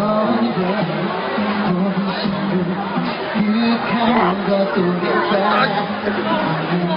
아, 아, 아.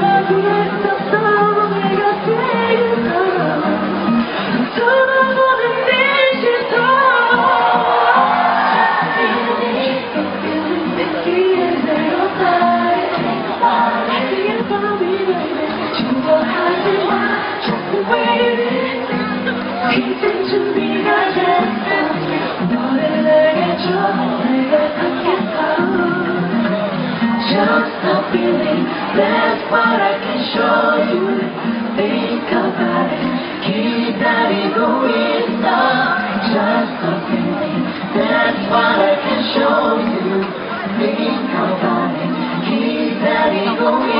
Thank you. feeling. That's what I can show you. Think about it. 기다리고 있어. Just a feeling. That's what I can show you. Think about it. 기다리고 있어.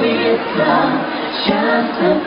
Powiedz nam, świat to